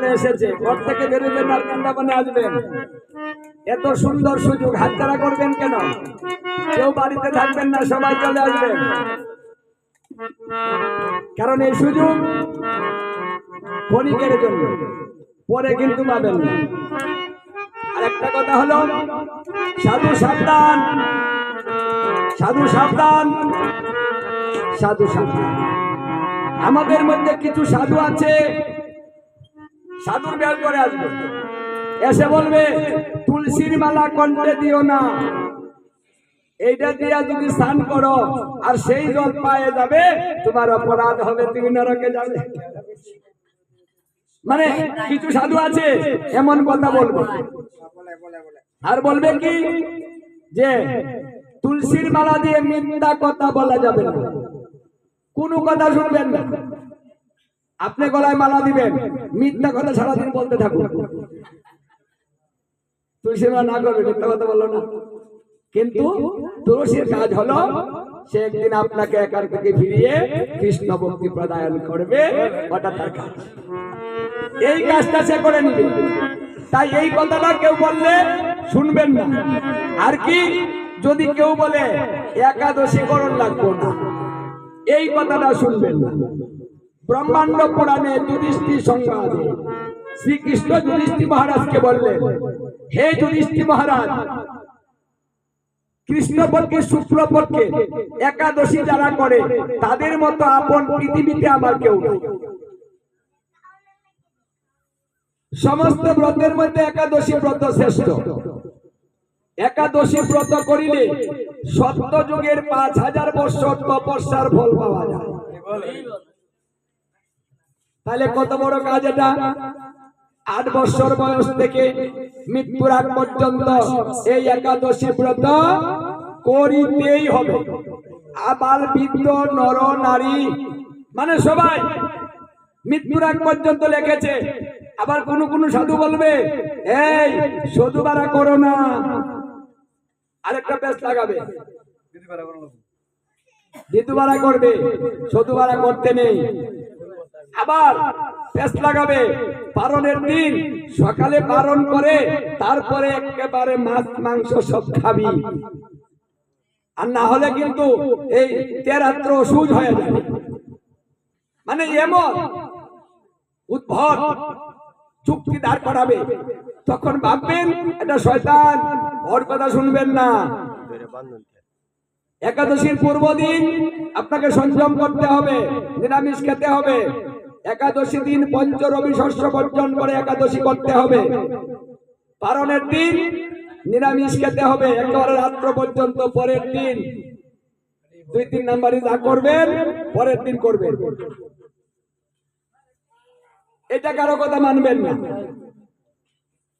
চলে এসেছে। ঘর থেকে বেরোবেন আর বৃন্দাবনে আসবেন। এত সুন্দর সুযোগ। হাতছাড়া করবেন কেন? কেউ বাড়িতে থাকবেন না, সবাই চলে আসবেন। কারণ এই সুযোগ ক্ষণিকের জন্য। পরে কিন্তু পাবেন না। আর একটা কথা হলো, সাধু সাবধান। সাধু সাবধান। সাধু সাবধান। আমাদের মধ্যে কিছু সাধু আছে সাধুর বের করে আসবে। এসে বলবে, তুলসীর মালা কণ্ঠে দিও না। এইটা দিয়া যদি স্নান করো, আর সেই জল পায়ে যাবে, তোমার অপরাধ হবে, তুমি নরকে যাবে। মানে কিছু সাধু আছে, এমন কথা বলব। আর বলবে কি? যে তুলসীর মালা দিয়ে মিথ্যা কথা বলা যাবে না। কোনো কথা শুনবেন না। আপনি গলায় মালা দিবেন, মিথ্যা কথা সারাদিন বলতে থাকুন। তুলসীর মালা না করবে, মিথ্যা কথা বলল না। কিন্তু তুলসীর কাজ হলো, সে একদিন আপনাকে একার থেকে ফিরিয়ে কৃষ্ণ ভক্তি প্রদান করবে, ওটা তার কাজ। এই কাজটা সে করে নিবে। তাই এই কথাটা কেউ বললে শুনবেন না। আর কি, যদি কেউ বলে, একাদশী করণ লাগবো না, এই কথাটা শুনবেন না। ব্রহ্মাণ্ড পুরাণে যুধিষ্ঠি সংবাদে। শ্রীকৃষ্ণ যুধিষ্ঠি মহারাজকে বললেন, হে যুধিষ্ঠি মহারাজ, কৃষ্ণপক্ষে, শুক্লপক্ষে, একাদশী যারা করে, তাদের মতো আপন পৃথিবীতে আমার কেউ সমস্ত ব্রতের মধ্যে একাদশী ব্রত শ্রেষ্ঠ। একাদশী ব্রত করিলে সত্য যুগের পাঁচ হাজার বছর তপস্যার ফল পাওয়া যায়। তাহলে কত বড় কাজ এটা? আট বছর বয়স থেকে মৃত্যুর আগ পর্যন্ত এই একাদশী ব্রত করিতেই হবে। আবার বৃদ্ধ নর নারী মানে সবাই মৃত্যুর আগ পর্যন্ত লিখেছে। আবার কোন কোন সাধু বলবে এই সাধু বাড়া করো না। আরেকটা বেশ লাগাবে। বিধু ভাড়া করবে সধু ভাড়া করতে নেই। আবার পেস লাগাবে। পারণের দিন সকালে পালন করে, তারপরে একেবারে মাছ, মাংস সব খাবি। আর না হলে কিন্তু এই তেরাত্র সুজ হয়ে যাবে। মানে এমন উদ্ভট চুক্তি দাঁড় করাবে। তখন ভাববেন, এটা শয়তান, ওর কথা শুনবেন না। একাদশীর পূর্ব দিন আপনাকে সংযম করতে হবে, নিরামিষ খেতে হবে। একাদশী দিন পঞ্চ রবি শস্য বর্জন করে একাদশী করতে হবে। পারণের দিন নিরামিষ খেতে হবে, একেবারে রাত্র পর্যন্ত, পরের দিন দুই তিন নাম্বারই যা করবেন, পরের দিন করবেন। এটা কারও কথা মানবেন না।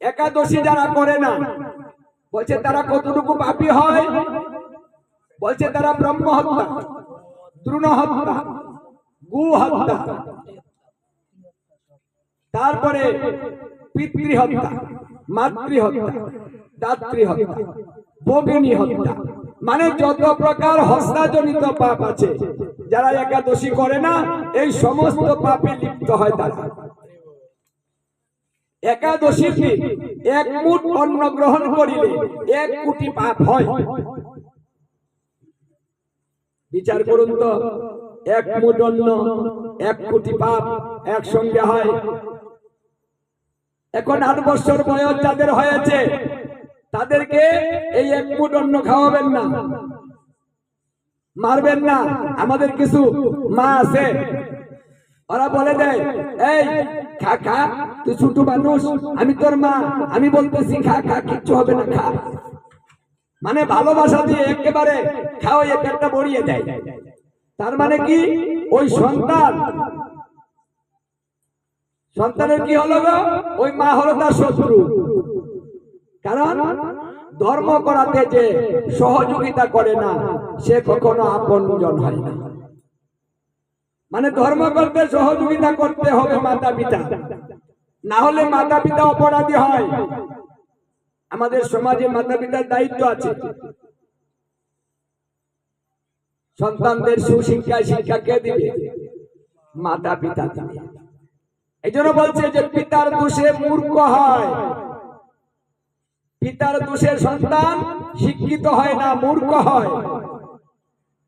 একাদশী যারা করে না, বলছে তারা কতটুকু পাপী হয়? বলছে তারা ব্রহ্ম হত্যা দ্রুণ হত্যা গু হত্যা তারপরে পিতৃ হত্যা মাতৃ হত্যা দাত্রী হত্যা ভগিনী হত্যা মানে যত প্রকার হস্তাজনিত পাপ আছে, যারা একাদশী করে না, এই সমস্ত পাপে লিপ্ত হয় তারা। একাদশীর দিন এক মুঠ অন্ন গ্রহণ করিলে এক কোটি পাপ হয়। বিচার করুন তো। এক অন্ন এক কোটি পাপ একসঙ্গে হয়। এখন আট বছর বয়স যাদের হয়েছে, তাদেরকে এই এক অন্ন খাওয়াবেন না। মারবেন না, আমাদের কিছু মা আছে। ওরা বলে দেয়, এই, খা খা, তুই ছোট মানুষ, আমি তোর মা, আমি বলতেছি খা খা, কিচ্ছু হবে না, খা। মানে ভালোবাসা দিয়ে একেবারে খাওয়াইয়ে পেটটা বড়িয়ে দেয়। তার মানে কি? ওই সন্তান। সন্তানের কি হলো গো? ওই মা হলো তার শত্রু। কারণ ধর্ম করাতে যে সহযোগিতা করে না, সে কখনো আপন হয় না। মানে ধর্ম করতে সহযোগিতা করতে হবে মাতা পিতা না হলে মাতা পিতা অপরাধী হয়। আমাদের সমাজে মাতা পিতার দায়িত্ব আছে। সন্তানদের সুশিক্ষা শিক্ষা কে দিবে? মাতা পিতা দিবে। এই জন্য বলছে যে পিতার দোষে মূর্খ হয়। পিতার দোষে সন্তান শিক্ষিত হয় না, মূর্খ হয়।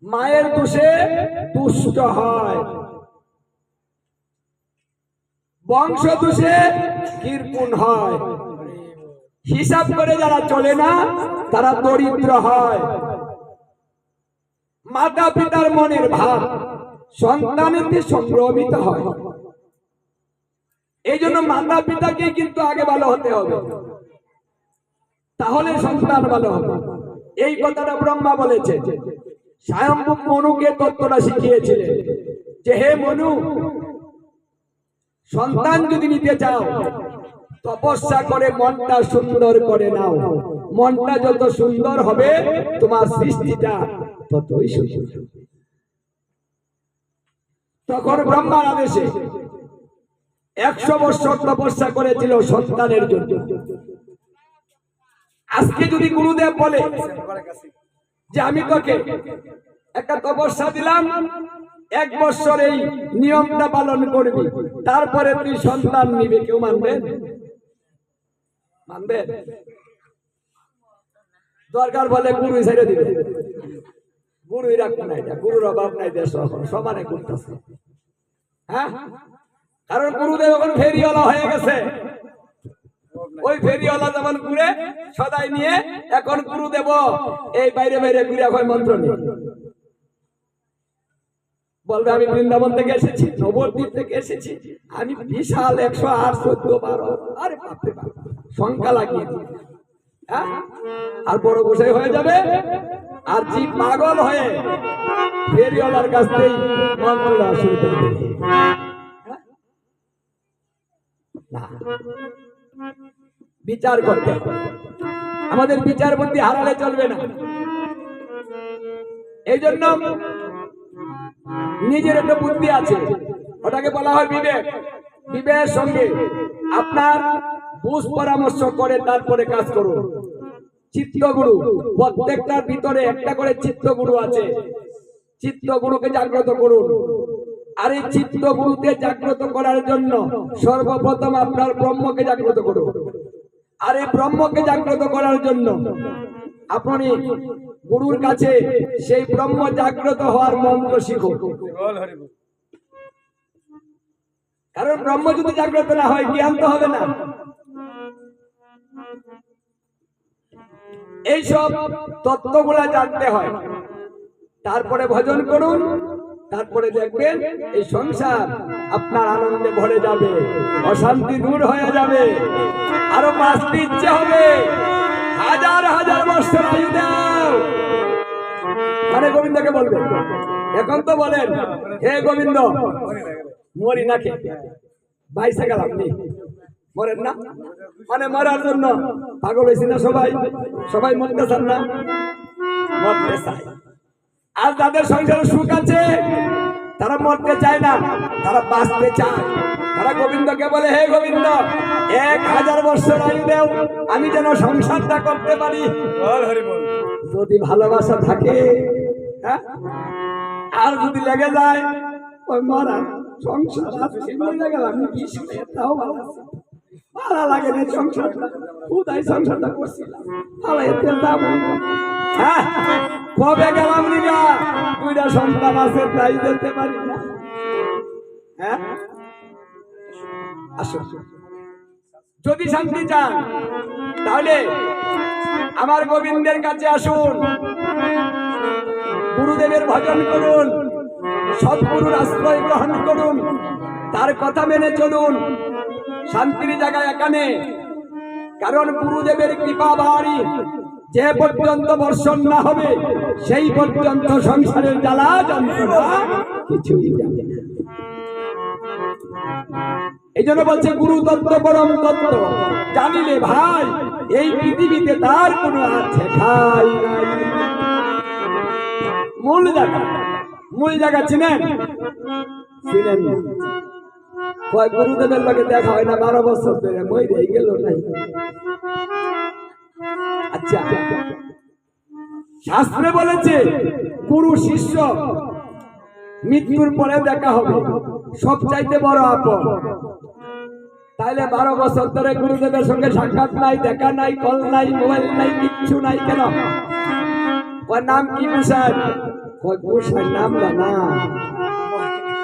মায়ের দোষে দুষ্ট হয়। বংশ দোষে কীর্পুন হয়। হিসাব করে যারা চলে না, তারা দরিদ্র হয়। মাতা পিতার মনের ভাব সন্তানেতে সংক্রমিত হয়। এই জন্য মাতা পিতাকে কিন্তু আগে ভালো হতে হবে। তাহলে সন্তান ভালো হবে। এই কথাটা ব্রহ্মা বলেছে স্বয়ম্ভু মনুকে তত্ত্বটা শিখিয়েছিলেন যে, হে মনু সন্তান যদি নিতে চাও তপস্যা করে মনটা সুন্দর করে নাও। মনটা যত সুন্দর হবে, তোমার সৃষ্টিটা ততই সুন্দর। তখন ব্রহ্মার আদেশে একশো বছর তপস্যা করেছিল সন্তানের জন্য। আজকে যদি গুরুদেব বলে যে আমি তোকে একটা তপস্যা দিলাম, এক বছর এই নিয়মটা পালন করবি, তারপরে তুই সন্তান নিবে, কেউ মানবে? মানবে দরকার বলে গুরু ছেড়ে দিবে। গুরুই রাখবে না এটা গুরুর অভাব নাই দেশ সমানে করতেছে। হ্যাঁ? কারণ গুরুদেব এখন ফেরিওয়ালা হয়ে গেছে। ওই ফেরিওয়ালা যেমন ঘুরে সদাই নিয়ে, এখন গুরু দেব এই বাইরে বাইরে ঘুরে এখন মন্ত্র নিয়ে। বলবে, আমি বৃন্দাবন থেকে এসেছি, নবদ্বীপ থেকে এসেছি। আমি বিশাল একশো আট চোদ্দ বারো। আরে বাপরে বাপ। সংখ্যা লাগিয়ে দিই হ্যাঁ? আর বড় গোসাই হয়ে যাবে? আর জি পাগল হয়ে ফেরিওয়ালার কাছ থেকেই মন্ত্রটা শুরু করে দেবে? বিচার করতে আমাদের বিচার বুদ্ধি হারালে চলবে না। এই জন্য নিজের একটা বুদ্ধি আছে। ওটাকে বলা হয় বিবেক। বিবেকের সঙ্গে আপনার বুঝ পরামর্শ করে তারপরে কাজ করুন। চিত্তগুরু প্রত্যেকটার ভিতরে একটা করে চিত্তগুরু আছে। চিত্তগুরুকে জাগ্রত করুন। আর এই চিত্তগুরুতে জাগ্রত করার জন্য সর্বপ্রথম আপনার ব্রহ্মকে জাগ্রত করুন। আর এই ব্রহ্মকে জাগ্রত করার জন্য আপনি গুরুর কাছে সেই ব্রহ্ম জাগ্রত হওয়ার মন্ত্র শিখুন কারণ ব্রহ্ম যদি জাগ্রত না হয় জ্ঞান তো হবে না। এইসব তত্ত্বগুলা জানতে হয়। তারপরে ভজন করুন, তারপরে দেখবেন এই সংসার আপনার আনন্দে ভরে যাবে, অশান্তি দূর হয়ে যাবে, আরও বাঁচতে ইচ্ছে হবে। হাজার হাজার বছর মানে গোবিন্দকে বলবেন এখন তো বলেন, হে গোবিন্দ, মরি নাকি বাইসে গেলাম নি? মানে মরার জন্য পাগল হয়েছি না সবাই? সবাই মরতে চান না? মরতে চায় আর যাদের সংসারে সুখ আছে তারা মরতে চায় না তারা বাঁচতে চায়। তারা গোবিন্দকে বলে হে গোবিন্দ এক হাজার বছর আয়ু দেও আমি যেন সংসারটা করতে পারি। যদি ভালোবাসা থাকে হ্যাঁ? আর যদি লেগে যায় ওই মরা সংসার গেলাম কি শুনে তাও ভালো আছে। ভালো লাগে না সংসারটা। কোথায় সংসারটা করছিলাম। ভালো এতে যাব হ্যাঁ কবে গেলাম নিগা দুইটা সন্তান আছে, তাই যেতে পারি না। হ্যাঁ? যদি শান্তি চান, তাহলে আমার গোবিন্দের কাছে আসুন। গুরুদেবের ভজন করুন। সৎগুরুর আশ্রয় গ্রহণ করুন। তার কথা মেনে চলুন। শান্তির জায়গায় এখানে কারণ গুরুদেবের কৃপা বাড়ি যে পর্যন্ত বর্ষণ না হবে, সেই পর্যন্ত সংসারের জ্বালা, যন্ত্রণা কিছুই যাবে এই জন্য বলছে গুরু তত্ত্ব পরম তত্ত্ব। জানিলে ভাই, এই পৃথিবীতে তার কোনো আছে নাই। মূল জায়গা। মূল জায়গা চিনেন চিনেন। কয় গুরুদেবের লোকে দেখা হয় না, বারো বছর ধরে মই রেই গেল নাই। আচ্ছা। শাস্ত্রে বলেছে, গুরু শিষ্য, মৃত্যুর পরে দেখা হবে, সব চাইতে বড় আপন। তাইলে বারো বছর ধরে গুরুদেবের সঙ্গে সাক্ষাৎ নাই, দেখা নাই, কল নাই, মোবাইল নাই, কিচ্ছু নাই, কেন? ওর নাম কি কুষার কুষার নাম না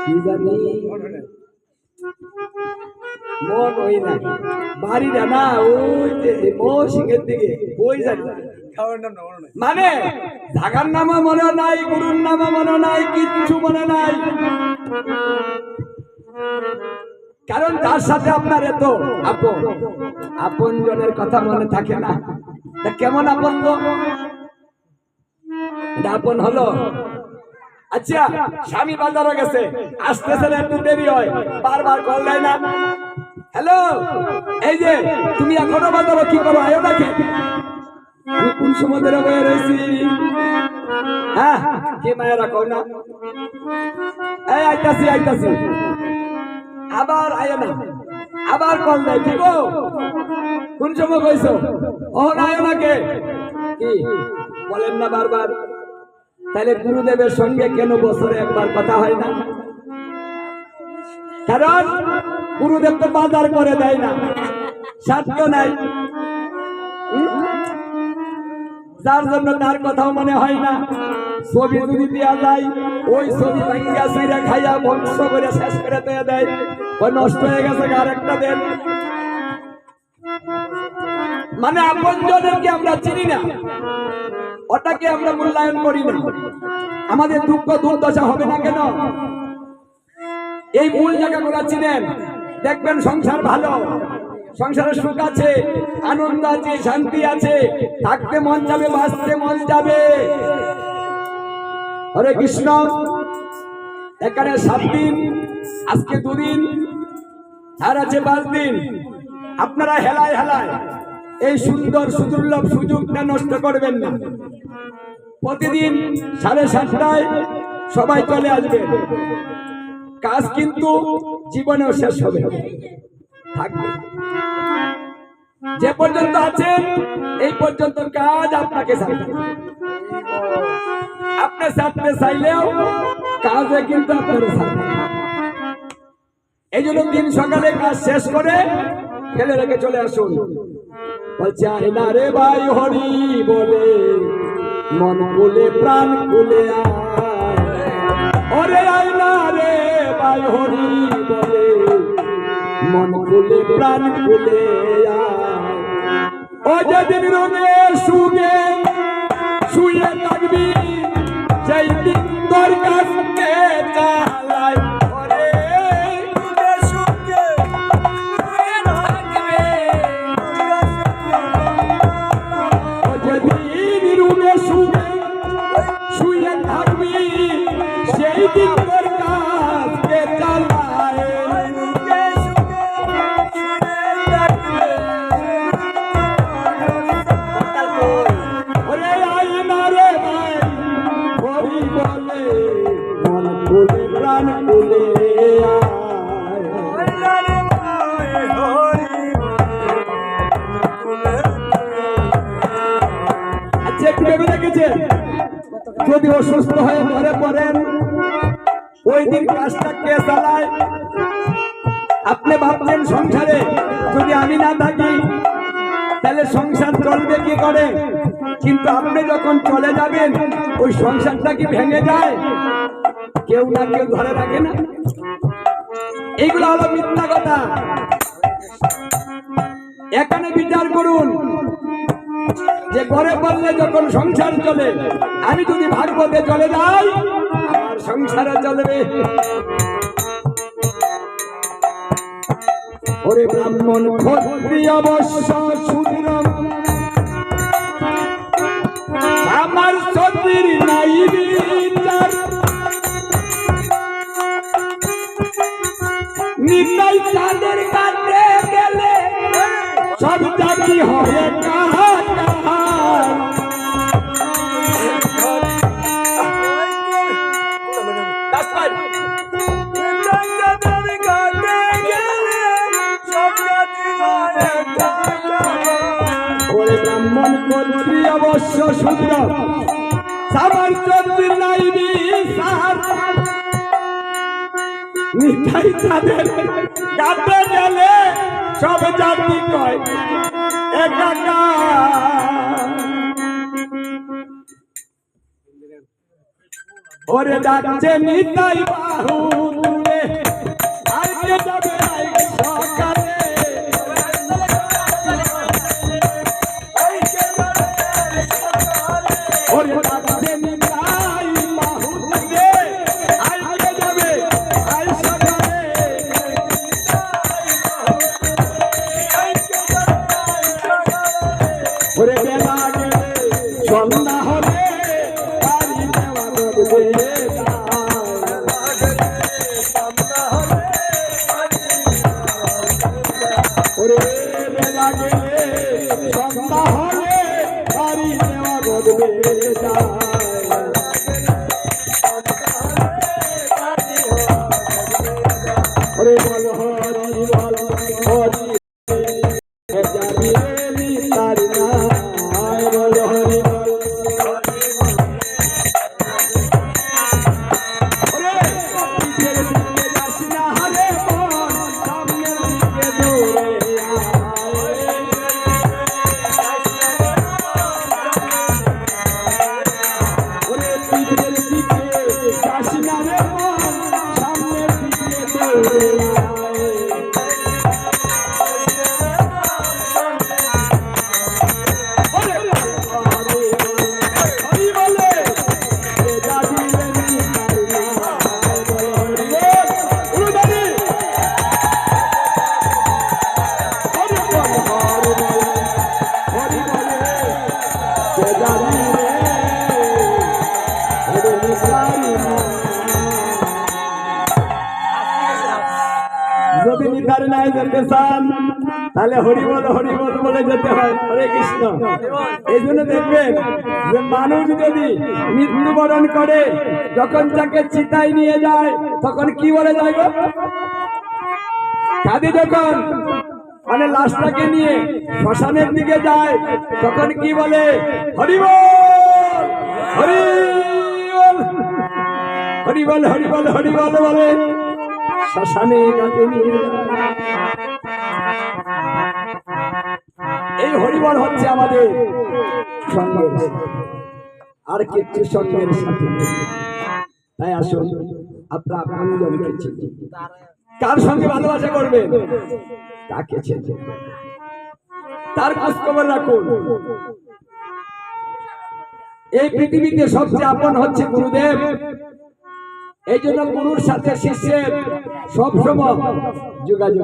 কি জানি? মন ওই না। ওই যে দিকে ওই জানি মানে জাগার নামও মনে নাই, গুরুর নামও মনে নাই, কিচ্ছু মনে নাই। কারণ তার সাথে আপনার এত আপন। আপন জনের কথা মনে থাকে না। কেমন আপন আপন হলো? আচ্ছা স্বামী বাজারে গেছে। আসতেছে না একটু দেরি হয়। বারবার কল দেয় না। হ্যালো এই যে, তুমি এখনও বাজারে কি করো? আয়ো আমি কোন সময় হ্যাঁ কি না? এই আবার না। আবার কল দেয়। কোন সময় কইছো? আয় কে? কি? বলেন না বারবার। তাহলে গুরুদেবের সঙ্গে কেন বছরে একবার কথা হয় না? কারণ গুরুদেব তো বাজার করে দেয় না। সাধ্য নাই। যার জন্য তার কথাও মনে হয় না। ছবি যদি দেওয়া যায়, ওই ছবি ভাঙ্গিয়া সুইরা খাইয়া বংশ করে শেষ করে দিয়ে দেয়। ওই নষ্ট হয়ে গেছে আর একটা দেন। মানে আপন আমরা চিনি না। ওটাকে আমরা মূল্যায়ন করি না। আমাদের দুঃখ দুর্দশা হবে না কেন? এই মূল জায়গাগুলো চিনেন। দেখবেন সংসার ভালো। সংসারে সুখ আছে, আনন্দ আছে, শান্তি আছে। থাকতে মন যাবে, বাঁচতে মন যাবে। হরে কৃষ্ণ। এখানে সাত দিন, আজকে দুদিন, আর আছে পাঁচ দিন। আপনারা হেলায় হেলায়। এই সুন্দর সুদুর্লভ সুযোগটা নষ্ট করবেন না। প্রতিদিন সাড়ে সাতটায় সবাই চলে আসবে। কাজ কিন্তু জীবনেও শেষ হবে। যে পর্যন্ত আছেন, এই পর্যন্ত কাজ আপনাকে ছাড়বে আপনি ছাড়তে চাইলেও কাজে কিন্তু আপনার এই জন্য দিন সকালে কাজ শেষ করে ফেলে রেখে চলে আসুন। বলছে আয় না রে ভাই হরি বলে। মন কুলে প্রাণ কুলে ওরে আয় না রে ভাই হরি বলে। মন কুলে প্রাণ কুলে ও যেদিন রোগে সুগে শুয়ে থাকবি সেই দিন ভেবে দেখেছেন যদি অসুস্থ হয়ে ঘরে পড়েন, ওই দিন কাজটা কে চালায় আপনি ভাবছেন সংসারে যদি আমি না থাকি, তাহলে সংসার চলবে কি করে? কিন্তু আপনি যখন চলে যাবেন, ওই সংসারটা কি ভেঙে যায়? কেউ না কেউ ধরে রাখে না। এইগুলো হলো মিথ্যা কথা। এখানে বিচার করুন। যে ঘরে বললে যখন সংসার চলে, আমি যদি ভাগবতে চলে যাই, আমার সংসারে চলবে। ওরে ব্রাহ্মণ, ক্ষত্রিয় অবশ্য শূদ্র আমার শরীর নাই বিচার। নিতাই চাঁদের কাছে গেলে সব জাতি হবে শূদ্র সাবার চন্দ্র নাই বিচার নিতাই চাঁদের কাছে গেলে সব জাতি ওরে যাচ্ছে নিতাই বাহু। ওরে বেলা হবে বাড়ি দেওয়া করবে ওরে যদি নিধার নাই যেতে চান, তাহলে বল বলে যেতে হয়। হরে কৃষ্ণ। এই জন্য দেখবেন যে মানুষ যদি মৃত্যুবরণ করে, যখন তাকে চিতায় নিয়ে যায়, তখন কি বলে যায় গো? যখন মানে লাশটাকে নিয়ে শ্মশানের দিকে যায়, তখন কি বলে? হরি বল হরি হরি বল হরি বল শ্মশানে কাঁদে নিয়ে। এই হরিবল হচ্ছে আমাদের সঙ্গের আর কিছু সঙ্গের সাথে তাই আসুন, আপনার আপনজনকে চিনুন। কার সঙ্গে ভালোবাসা করবে তাকে চেনে তার খোঁজ খবর রাখুন। এই পৃথিবীতে সবচেয়ে আপন হচ্ছে গুরুদেব। এই জন্য গুরুর সাথে শিষ্যের সব সময় যোগাযোগ